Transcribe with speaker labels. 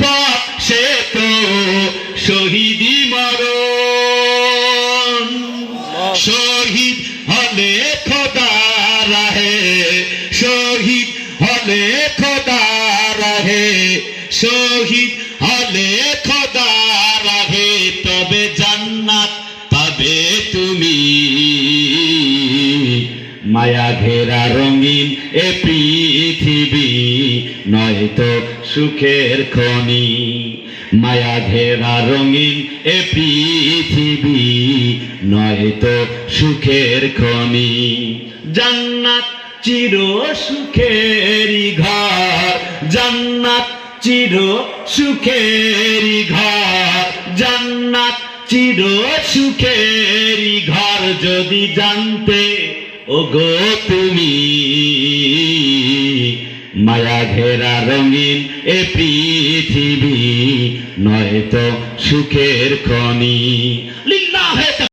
Speaker 1: পথ সে তো শহীদি মরণ। শহীদ হলে খোদা রাহে, শহীদ হলে খোদা রাহে, শহীদ হলে খোদা রাহে, তবে জান্নাত পাবে তুমি। মায়া ঘেরা রঙিন এ পৃথিবী। নয়তো সুখের খনি, মায়া ঘেরা রঙিন এ পৃথিবী। নয়তো সুখের খনি, জান্নাত চির সুখেরই ঘর, জান্নাত চির সুখেরই ঘর, জান্নাত চির সুখেরই ঘর। যদি জানতে ও গো তুমি মায়া ঘেরা রঙিন এ পৃথিবী নয়তো সুখের খনি।